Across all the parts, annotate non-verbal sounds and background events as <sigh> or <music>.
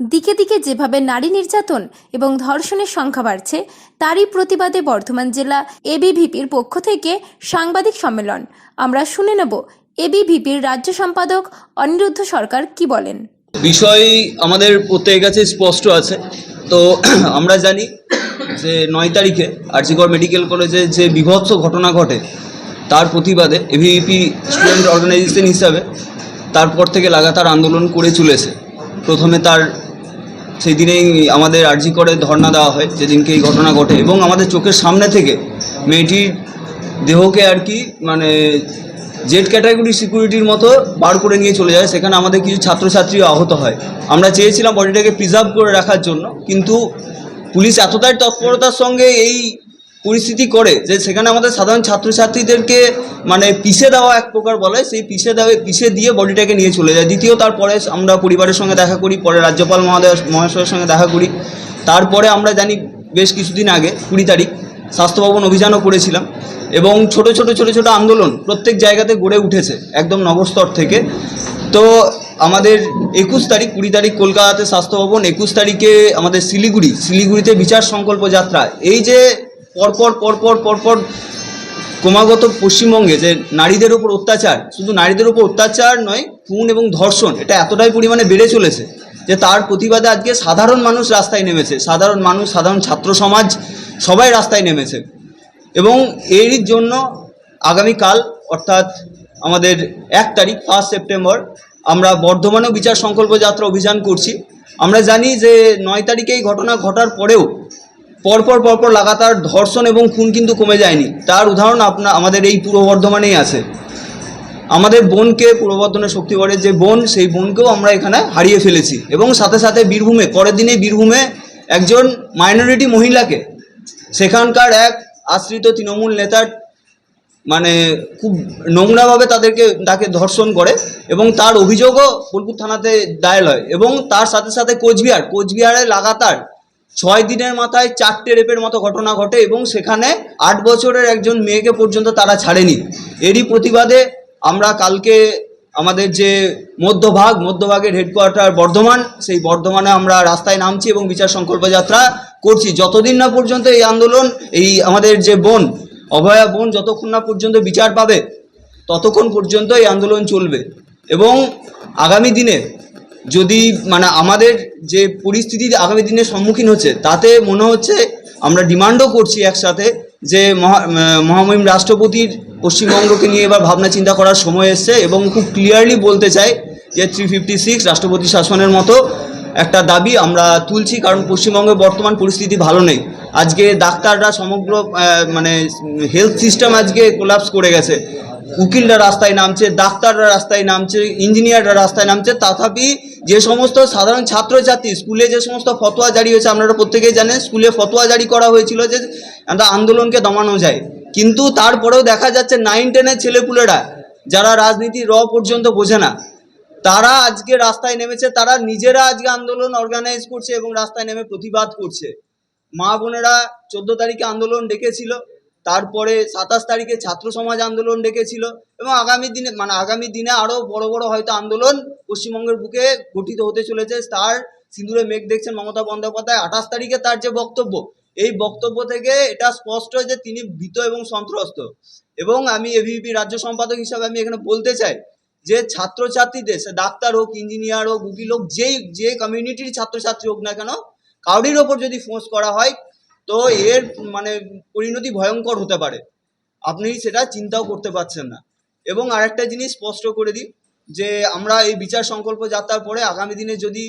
দিকে দিকে যেভাবে নারী নির্যাতন এবং ধর্ষণের সংখ্যা বাড়ছে, তারই প্রতিবাদে বর্ধমান জেলা এবিভিপির পক্ষ থেকে সাংবাদিক সম্মেলন। আমরা শুনে নেব এবিভিপির রাজ্য সম্পাদক অনিরুদ্ধ সরকার কি বলেন। বিষয় আমাদের প্রত্যেকের কাছে স্পষ্ট আছে। তো <clears throat> আমরা জানি যে নয় তারিখে আরজিগড় মেডিকেল কলেজে যে বিভৎস ঘটনা ঘটে, তার প্রতিবাদে এভিপি স্টুডেন্ট অর্গানাইজেশন হিসাবে তারপর থেকে লাগাতার আন্দোলন করে চলেছে। প্রথমে তার সেই দিনেই আমাদের আর্জি করে ধর্ণা দেওয়া হয়, যেদিনকে এই ঘটনা ঘটে। এবং আমাদের চোখের সামনে থেকে মেয়েটির দেহকে আর কি মানে জেড ক্যাটাগরি সিকিউরিটির মতো বার করে নিয়ে চলে যায়। সেখানে আমাদের কিছু ছাত্রছাত্রী আহত হয়। আমরা চেয়েছিলাম বডিটাকে প্রিজার্ভ করে রাখার জন্য, কিন্তু পুলিশ এতটাই তৎপরতার সঙ্গে এই পরিস্থিতি করে যে সেখানে আমাদের সাধারণ ছাত্রছাত্রীদেরকে মানে পিষে দেওয়া এক প্রকার বলে, সেই পিষে দেওয়া, পিষে দিয়ে বডিটাকে নিয়ে চলে যায়। দ্বিতীয় তারপরে আমরা পরিবারের সঙ্গে দেখা করি, পরে রাজ্যপাল মহোদয়, মহাশয়ের সঙ্গে দেখা করি। তারপরে আমরা জানি বেশ কিছুদিন আগে, কুড়ি তারিখ, স্বাস্থ্য ভবন অভিযানও করেছিলাম এবং ছোট ছোট ছোট ছোট আন্দোলন প্রত্যেক জায়গাতে গড়ে উঠেছে, একদম নগরস্তর থেকে। তো আমাদের একুশ তারিখ, কুড়ি তারিখ কলকাতাতে স্বাস্থ্য ভবন, একুশ তারিখে আমাদের শিলিগুড়ি, শিলিগুড়িতে বিচার সংকল্প যাত্রা। এই যে পরপর পরপর পরপর ক্রমাগত পশ্চিমবঙ্গে যে নারীদের উপর অত্যাচার, শুধু নারীদের উপর অত্যাচার নয়, খুন এবং ধর্ষণ, এটা এতটাই পরিমাণে বেড়ে চলেছে যে তার প্রতিবাদে আজকে সাধারণ মানুষ রাস্তায় নেমেছে। সাধারণ মানুষ, সাধারণ ছাত্র সমাজ সবাই রাস্তায় নেমেছে। এবং এর জন্য আগামীকাল, অর্থাৎ আমাদের এক তারিখ ফার্স্ট সেপ্টেম্বর, আমরা বর্ধমানেও বিচার সংকল্প যাত্রা অভিযান করছি। আমরা জানি যে নয় তারিখে এই ঘটনা ঘটার পরেও পরপর পরপর লাগাতার ধর্ষণ এবং খুন কিন্তু কমে যায়নি। তার উদাহরণ আপনার আমাদের এই পূর্ব বর্ধমানেই আছে। আমাদের বোনকে পূর্ব বর্ধমানের শক্তিগড়ের যে বোন, সেই বোনকেও আমরা এখানে হারিয়ে ফেলেছি। এবং সাথে সাথে বীরভূমে, পরের দিনে বীরভূমে একজন মাইনরিটি মহিলাকে, সেখানকার এক আশ্রিত তৃণমূল নেতার মানে খুব নোংরাভাবে তাদেরকে, তাকে ধর্ষণ করে এবং তার অভিযোগও বোলপুর থানাতে দায়ের হয়। এবং তার সাথে সাথে কোচবিহার, কোচবিহারে লাগাতার ছয় দিনের মাথায় চারটে রেপের মতো ঘটনা ঘটে এবং সেখানে আট বছরের একজন মেয়েকে পর্যন্ত তারা ছাড়েনি। এরই প্রতিবাদে আমরা কালকে আমাদের যে মধ্যভাগ, মধ্যভাগের হেডকোয়ার্টার বর্ধমান, সেই বর্ধমানে আমরা রাস্তায় নামছি এবং বিচার সংকল্প যাত্রা করছি। যতদিন না পর্যন্ত এই আন্দোলন, এই আমাদের যে বোন, অভয়া বোন যতক্ষণ না পর্যন্ত বিচার পাবে, ততক্ষণ পর্যন্ত এই আন্দোলন চলবে। এবং আগামী দিনে যদি মানে আমাদের যে পরিস্থিতি আগামী দিনে সম্মুখীন হচ্ছে, তাতে মনে হচ্ছে আমরা ডিমান্ডও করছি একসাথে যে মহা মহামহিম রাষ্ট্রপতির পশ্চিমবঙ্গকে নিয়ে এবার ভাবনা চিন্তা করার সময় এসছে এবং খুব ক্লিয়ারলি বলতে চাই যে থ্রি ফিফটি সিক্স রাষ্ট্রপতি শাসনের মতো একটা দাবি আমরা তুলছি, কারণ পশ্চিমবঙ্গের বর্তমান পরিস্থিতি ভালো নেই। আজকে ডাক্তাররা সমগ্র মানে হেলথ সিস্টেম আজকে কোলাপস করে গেছে। উকিলরা রাস্তায় নামছে, ডাক্তাররা রাস্তায় নামছে, ইঞ্জিনিয়াররা রাস্তায় নামছে, তথাপি যে সমস্ত সাধারণ ছাত্রছাত্রী, স্কুলে যে সমস্ত ফতোয়া জারি হয়েছে, আপনারা প্রত্যেকেই জানেন, স্কুলে ফতোয়া জারি করা হয়েছিল যে আমরা আন্দোলনকে দমানো যায়। কিন্তু তারপরেও দেখা যাচ্ছে নাইন টেনের ছেলেপুলেরা, যারা রাজনীতি র পর্যন্ত বোঝে না, তারা আজকে রাস্তায় নেমেছে, তারা নিজেরা আজকে আন্দোলন অর্গানাইজ করছে এবং রাস্তায় নেমে প্রতিবাদ করছে। মা বোনেরা চোদ্দ তারিখে আন্দোলন ডেকেছিল তারপরে সাতাশ তারিখে ছাত্র সমাজ আন্দোলন ডেকেছিল এবং আগামী দিনে মানে আগামী দিনে আরও বড় বড় হয়তো আন্দোলন পশ্চিমবঙ্গের বুকে গঠিত হতে চলেছে। তার সিঁদুরে মেঘ দেখছেন মমতা বন্দ্যোপাধ্যায়। আঠাশ তারিখে তার যে বক্তব্য, এই বক্তব্য থেকে এটা স্পষ্ট যে তিনি ভীত এবং সন্ত্রস্ত। এবং আমি এভিপি রাজ্য সম্পাদক হিসাবে আমি এখানে বলতে চাই যে ছাত্রছাত্রীদের, সে ডাক্তার হোক, ইঞ্জিনিয়ার হোক, উকিল হোক, যেই, যে কমিউনিটির ছাত্রছাত্রী হোক না কেন, কাউরির ওপর যদি ফোর্স করা হয় তো এর মানে পরিণতি ভয়ঙ্কর হতে পারে। আপনি সেটা চিন্তাও করতে পারছেন না। এবং আরেকটা জিনিস স্পষ্ট করে দিই, যে আমরা এই বিচার সংকল্প যাত্রার পরে আগামী দিনে যদি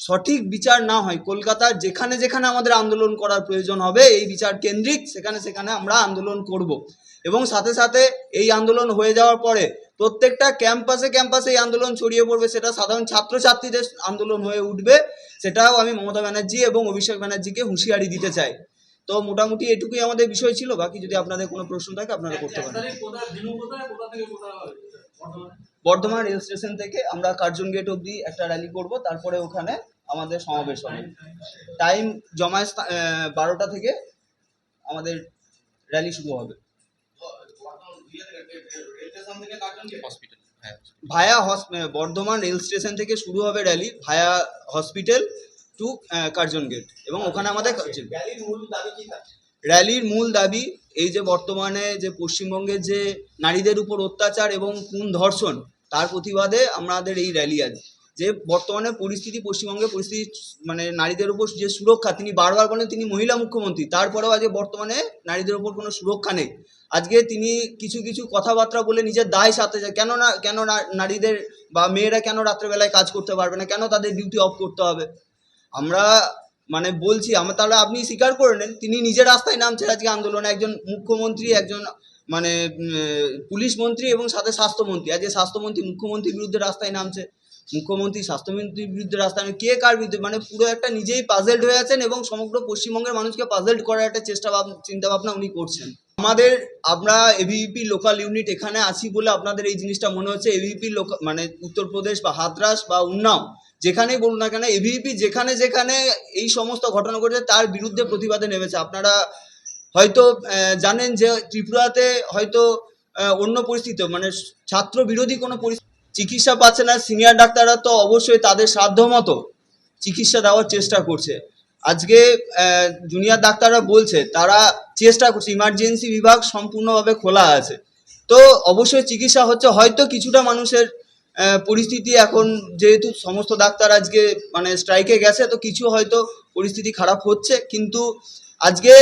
সঠিক বিচার না হয়, কলকাতার যেখানে যেখানে আমাদের আন্দোলন করার প্রয়োজন হবে, এই বিচার কেন্দ্রিক সেখানে সেখানে আমরা আন্দোলন করব। এবং সাথে সাথে এই আন্দোলন হয়ে যাওয়ার পরে প্রত্যেকটা ক্যাম্পাসে ক্যাম্পাসে এই আন্দোলন ছড়িয়ে পড়বে, সেটা সাধারণ ছাত্রছাত্রীদের আন্দোলন হয়ে উঠবে, সেটাও আমি মমতা ব্যানার্জি এবং অভিষেক ব্যানার্জিকে হুঁশিয়ারি দিতে চাই। তো মোটামুটি এটুকুই আমাদের বিষয় ছিল। বাকি যদি আপনাদের কোনো প্রশ্ন থাকে আপনারা করতে পারেন। বর্ধমান? রেল স্টেশন থেকে আমরা কার্জন গেট অবধি একটা র্যালি করব তারপরে ওখানে আমাদের সমাবেশ হবে। টাইম জমায় বারোটা থেকে আমাদের র্যালি শুরু হবে। ভায়া বর্ধমান রেল স্টেশন থেকে শুরু হবে rally via hospital to Curzon gate এবং ওখানে আমাদের র্যালির মূল দাবি এই যে বর্তমানে যে পশ্চিমবঙ্গের যে নারীদের উপর অত্যাচার এবং খুন ধর্ষণ তার প্রতিবাদে আমাদের এই র্যালি আছে যে বর্তমানে পরিস্থিতি পশ্চিমবঙ্গে পরিস্থিতি মানে নারীদের উপর যে সুরক্ষা তিনি বারবার বলেন তিনি মহিলা মুখ্যমন্ত্রী তারপরেও আজকে বর্তমানে নারীদের উপর কোনো সুরক্ষা নেই। আজকে তিনি কিছু কিছু কথাবার্তা বলে নিজের দায় সাথে যায় কেন না কেন না- নারীদের বা মেয়েরা কেন রাত্রেবেলায় কাজ করতে পারবে না কেন তাদের ডিউটি অফ করতে হবে? আমরা মানে বলছি, আমরা তাহলে আপনি স্বীকার করে নেন, তিনি নিজের রাস্তায় নামছেন আজকে আন্দোলনে, একজন মুখ্যমন্ত্রী, একজন মানে পুলিশ মন্ত্রী এবং সাথে স্বাস্থ্যমন্ত্রী। আজকে স্বাস্থ্যমন্ত্রী মুখ্যমন্ত্রীর বিরুদ্ধে রাস্তায় নামছে। মুখ্যমন্ত্রী, স্বাস্থ্যমন্ত্রীর বিরুদ্ধে রাস্তায়। কে কার বিরুদ্ধে? মানে পুরো একটা নিজেই পাজেলড হয়ে আছেন এবং সমগ্র পশ্চিমবঙ্গের মানুষকে পাজেলড করার একটা চেষ্টা চিন্তা ভাবনা উনি করছেন। আমাদের, আমরা এভিপি লোকাল ইউনিট এখানে আছি বলে আপনাদের এই জিনিসটা মনে হচ্ছে। এভিপি লোকাল মানে উত্তরপ্রদেশ বা হাতরাস বা উন্নাও। যেখানেই বলুন না কেন এভিপি যেখানে যেখানে এই সমস্ত ঘটনা ঘটেছে, তার বিরুদ্ধে প্রতিবাদে নেমেছে। আপনারা হয়তো জানেন যে ত্রিপুরাতে হয়তো অন্য পরিস্থিতি মানে ছাত্র বিরোধী কোনো চিকিৎসা পাচ্ছে না, সিনিয়র ডাক্তাররা তো অবশ্যই তাদের সাধ্য মতো চিকিৎসা দেওয়ার চেষ্টা করছে। আজকে জুনিয়র ডাক্তাররা বলছে, তারা চেষ্টা করছে, ইমার্জেন্সি বিভাগ সম্পূর্ণভাবে খোলা আছে। তো অবশ্যই চিকিৎসা হচ্ছে, হয়তো কিছুটা মানুষের পরিস্থিতি এখন যেহেতু সমস্ত ডাক্তার আজকে মানে স্ট্রাইকে গেছে, তো কিছু হয়তো পরিস্থিতি খারাপ হচ্ছে, কিন্তু আজকে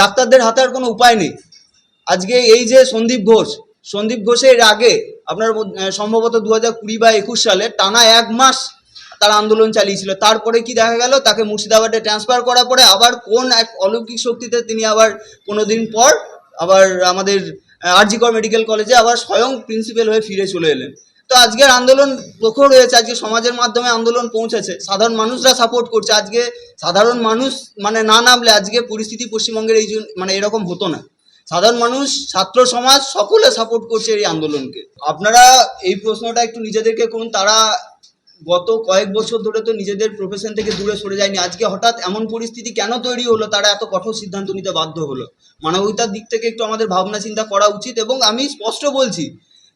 ডাক্তারদের হাতে আর কোনো উপায় নেই। আজকে এই যে সন্দীপ ঘোষ, সন্দীপ ঘোষের আগে আপনার সম্ভবত দু হাজার কুড়ি বা একুশ সালে টানা এক মাস তার আন্দোলন চালিয়েছিল। তারপরে কি দেখা গেল? তাকে মুর্শিদাবাদে ট্রান্সফার করার পরে আবার কোন এক অলৌকিক শক্তিতে তিনি আবার কোনো দিন পর আবার আমাদের আরজিকর মেডিকেল কলেজে আবার স্বয়ং প্রিন্সিপাল হয়ে ফিরে চলে এলেন। তো আজকের আন্দোলন প্রখর হয়েছে, আজকে সমাজের মাধ্যমে আন্দোলন পৌঁছেছে। সাধারণ মানুষরা সাপোর্ট করছে। আজকে সাধারণ মানুষ মানে না নামলে আজকে পরিস্থিতি পশ্চিমবঙ্গের এই মানে এরকম হতো না। সাধারণ মানুষ, ছাত্র সমাজ সকলে সাপোর্ট করছে এই আন্দোলনকে। আপনারা এই প্রশ্নটা একটু নিজেদেরকে করুন। তারা গত কয়েক বছর ধরে তো নিজেদের প্রফেশন থেকে দূরে সরে যায়নি। আজকে হঠাৎ এমন পরিস্থিতি কেন তৈরি হলো, তারা এত কঠোর সিদ্ধান্ত নিতে বাধ্য হলো? মানবিকতার দিক থেকে একটু আমাদের ভাবনা চিন্তা করা উচিত এবং আমি স্পষ্ট বলছি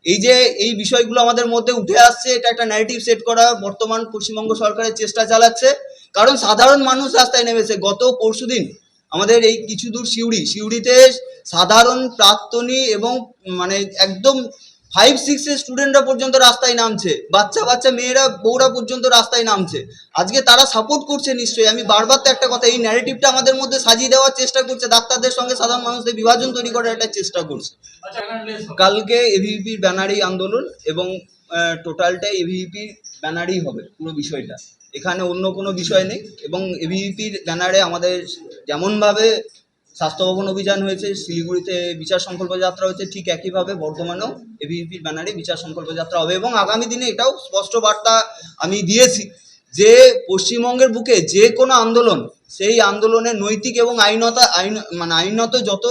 এই যে এই বিষয়গুলো আমাদের মধ্যে উঠে আসছে, এটা একটা ন্যারেটিভ সেট করা, বর্তমান পশ্চিমবঙ্গ সরকারের চেষ্টা চালাচ্ছে। কারণ সাধারণ মানুষ রাস্তায় নেমেছে। গত পরশুদিন আমাদের এই কিছু দূর সিউড়ি, সিউড়িতে সাধারণ প্রাক্তনী এবং মানে একদম ফাইভ সিক্সের স্টুডেন্টরা পর্যন্ত রাস্তায় নামছে। বাচ্চা বাচ্চা মেয়েরা বউরা পর্যন্ত রাস্তায় নামছে। আজকে তারা সাপোর্ট করছে নিশ্চয়ই। আমি বারবার তো একটা কথা এই ন্যারেটিভটা আমাদের মধ্যে সাজিয়ে দেওয়ার চেষ্টা করছে। ডাক্তারদের সঙ্গে সাধারণ মানুষদের বিভাজন তৈরি করার একটা চেষ্টা করছে। কালকে এভিপির ব্যানারেই আন্দোলন এবং টোটালটাই এভিপির ব্যানারেই হবে পুরো বিষয়টা। এখানে অন্য কোনো বিষয় নেই। এবং এভিপির ব্যানারে আমাদের যেমনভাবে স্বাস্থ্য ভবন অভিযান হয়েছে, শিলিগুড়িতে বিচার সংকল্প যাত্রা হয়েছে, ঠিক একইভাবে বর্ধমানেও এভিপির ব্যানারে বিচার সংকল্প যাত্রা হবে এবং আগামী দিনে এটাও স্পষ্ট বার্তা আমি দিয়েছি যে পশ্চিমবঙ্গের বুকে যে কোনো আন্দোলন, সেই আন্দোলনের নৈতিক এবং আইনতা, আইন মানে আইনত যত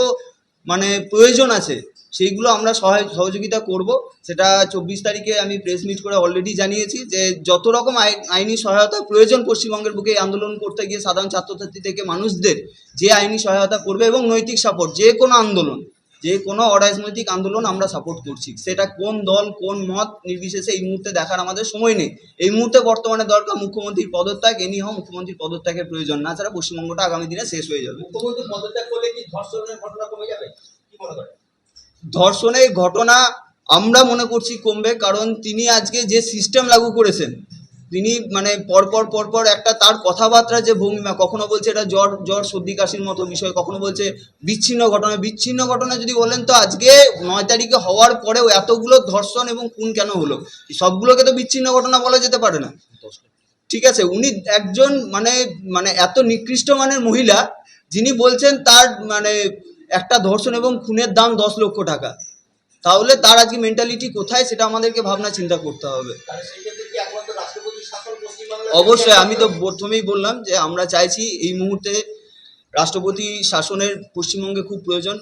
মানে প্রয়োজন আছে সেইগুলো আমরা সহায় সহযোগিতা করব। সেটা চব্বিশ তারিখে আমি প্রেস মিট করে অলরেডি জানিয়েছি যে যত রকম আই- আইনি সহায়তা প্রয়োজন পশ্চিমবঙ্গের বুকে এই আন্দোলন করতে গিয়ে সাধারণ ছাত্রছাত্রী থেকে মানুষদের যে আইনি সহায়তা করবে এবং নৈতিক সাপোর্ট যে কোনো আন্দোলন, যে কোনো অরাজনৈতিক আন্দোলন আমরা সাপোর্ট করছি। সেটা কোন দল, কোন মত, নির্বিশেষে এই মুহূর্তে দেখার আমাদের সময় নেই। এই মুহূর্তে বর্তমানে দরকার মুখ্যমন্ত্রীর পদত্যাগ এনি হোক মুখ্যমন্ত্রীর পদত্যাগের প্রয়োজন না, ছাড়া পশ্চিমবঙ্গটা আগামী দিনে শেষ হয়ে যাবে। মুখ্যমন্ত্রী পদত্যাগ করলে কি ধর্ষণের ঘটনা কমে যাবে? কি মনে করেন? ধর্ষণের ঘটনা আমরা মনে করছি কমবে, কারণ তিনি আজকে যে সিস্টেম লাগু করেছেন, তিনি মানে পরপর পরপর একটা তার কথাবার্তা যে ভঙ্গিমা কখনো বলছে এটা জ্বর জ্বর, সর্দি, কাশির মতো বিষয়, কখনো বলছে বিচ্ছিন্ন ঘটনা। বিচ্ছিন্ন ঘটনা যদি বলেন তো আজকে নয় তারিখে হওয়ার পরেও এতগুলো ধর্ষণ এবং খুন কেন হলো? সবগুলোকে তো বিচ্ছিন্ন ঘটনা বলা যেতে পারে না। ঠিক আছে, উনি একজন মানে মানে এত নিকৃষ্ট মানের মহিলা, যিনি বলছেন তার মানে একটা ধর্ষণ এবং খুনের দাম দশ লক্ষ টাকা। তাহলে তার আজকে মেন্টালিটি কোথায় সেটা আমাদেরকে ভাবনা চিন্তা করতে হবে। অবশ্যই, আমি তো প্রথমেই বললাম যে আমরা চাইছি এই মুহূর্তে রাষ্ট্রপতি শাসনের পশ্চিমবঙ্গে খুব প্রয়োজন।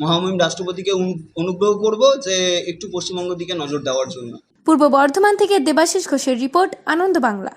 মহামহিম রাষ্ট্রপতিকে অনু- অনুগ্রহ করব যে একটু পশ্চিমবঙ্গের দিকে নজর দেওয়ার জন্য। পূর্ব বর্ধমান থেকে দেবাশিস ঘোষের রিপোর্ট, আনন্দ বাংলা।